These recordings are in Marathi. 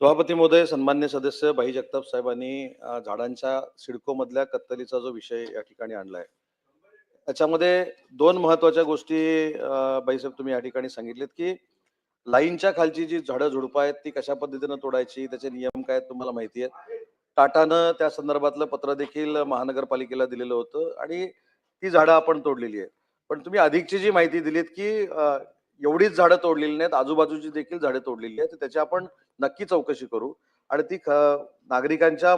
सभापती महोदय सन्मान्य सदस्य भाई जगताप साहेबांनी झाडांच्या सिडको मधल्या कत्तलीचा जो विषय या ठिकाणी आणलाय. त्याच्यामध्ये दोन महत्त्वाच्या गोष्टी अ, बाईसाहेब तुम्ही या ठिकाणी सांगितलेत की लाईनच्या खालची जी झाडं झुडपं आहेत ती कशा पद्धतीनं तोडायची त्याचे नियम काय आहेत तुम्हाला माहिती आहेत. टाटानं त्या संदर्भातलं पत्र देखील महानगरपालिकेला दिलेलं होतं आणि ती झाडं आपण तोडलेली आहेत. पण तुम्ही अधिकची जी माहिती दिलीत की एवढीच झाडं तोडलेली नाहीत आजूबाजूची देखील झाडं तोडलेली आहेत तर त्याची आपण नक्की चौकशी करू. आणि ती ख- नागरिकांच्या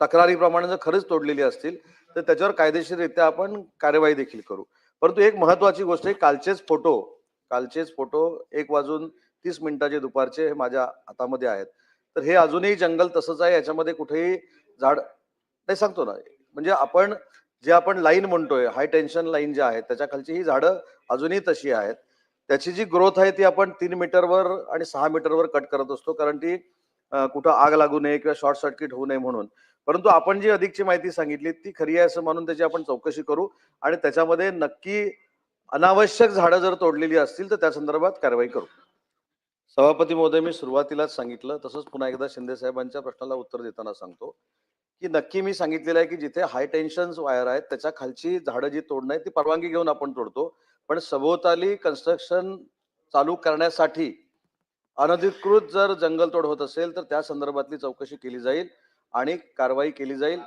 तक्रारीप्रमाणे जर खरंच तोडलेली असतील तर त्याच्यावर कायदेशीररित्या आपण कार्यवाही देखील करू. परंतु एक महत्वाची गोष्ट आहे कालचेच फोटो कालचेच फोटो एक वाजून तीस मिनिटाचे दुपारचे हे माझ्या हातामध्ये आहेत. तर हे अजूनही जंगल तसंच आहे याच्यामध्ये कुठेही झाड नाही सांगतो ना म्हणजे आपण जे आपण लाईन म्हणतोय हाय टेन्शन लाईन जे आहेत त्याच्या खालची ही झाडं अजूनही तशी आहेत. त्याची जी ग्रोथ आहे ती आपण तीन मीटरवर आणि सहा मीटरवर कट करत असतो कारण ती कुठं आग लागू नये किंवा शॉर्ट सर्किट होऊ नये म्हणून. परंतु आपण जी अधिकची माहिती सांगितली ती खरी आहे असं मानून त्याची आपण चौकशी करू आणि त्याच्यामध्ये नक्की अनावश्यक झाडं जर तोडलेली असतील तर त्या संदर्भात कारवाई करू. सभापती महोदय मी सुरुवातीलाच सांगितलं तसंच पुन्हा एकदा शिंदे साहेबांच्या प्रश्नाला उत्तर देताना सांगतो की नक्की मी सांगितलेलं आहे की जिथे हाय टेन्शन वायर आहेत त्याच्या खालची झाडं जी तोडणं आहे ती परवानगी घेऊन आपण तोडतो. पण सभोवताली कन्स्ट्रक्शन चालू करण्यासाठी अनधिकृत जर जंगलतोड होत असेल तर त्या संदर्भातली चौकशी केली जाईल आणि कारवाई केली जाईल.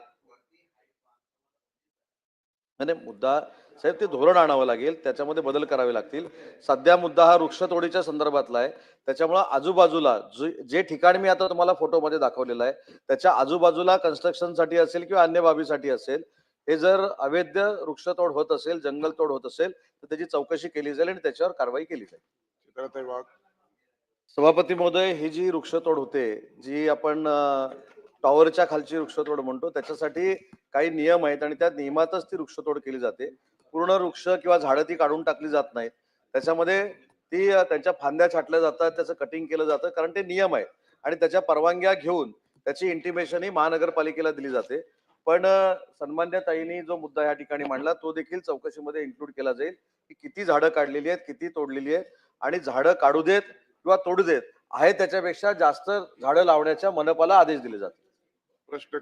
नाही नाही, मुद्दा साहेब ते धोरण आणावं लागेल त्याच्यामध्ये बदल करावे लागतील. सध्या मुद्दा हा वृक्षतोडीच्या संदर्भातला आहे. त्याच्यामुळं आजूबाजूला जे ठिकाण मी आता तुम्हाला फोटोमध्ये दाखवलेलं आहे त्याच्या आजूबाजूला कन्स्ट्रक्शनसाठी असेल किंवा अन्य बाबीसाठी असेल हे जर अवैध वृक्षतोड होत असेल जंगलतोड होत असेल तर त्याची चौकशी केली जाईल आणि त्याच्यावर कारवाई केली जाईल. सभापती महोदय ही जी वृक्षतोड होते जी आपण टॉवरच्या खालची वृक्षतोड म्हणतो त्याच्यासाठी काही नियम आहेत आणि त्या नियमातच ती वृक्षतोड केली जाते. पूर्ण वृक्ष किंवा झाडं ती काढून टाकली जात नाहीत. त्याच्यामध्ये ती त्यांच्या फांद्या छाटल्या जातात त्याचं कटिंग केलं जातं कारण ते नियम आहेत. आणि त्याच्या परवानग्या घेऊन त्याची इंटिमेशन ही महानगरपालिकेला दिली जाते. पण सन्मान्य ताईंनी जो मुद्दा या ठिकाणी मांडला तो देखील चौकशीमध्ये इन्क्लूड केला जाईल की किती झाडं काढलेली आहेत किती तोडलेली आहेत आणि झाडं काढू देत किंवा तोडू देत आहे त्याच्यापेक्षा जास्त झाडं लावण्याच्या मनपाला आदेश दिले जातात प्रश्न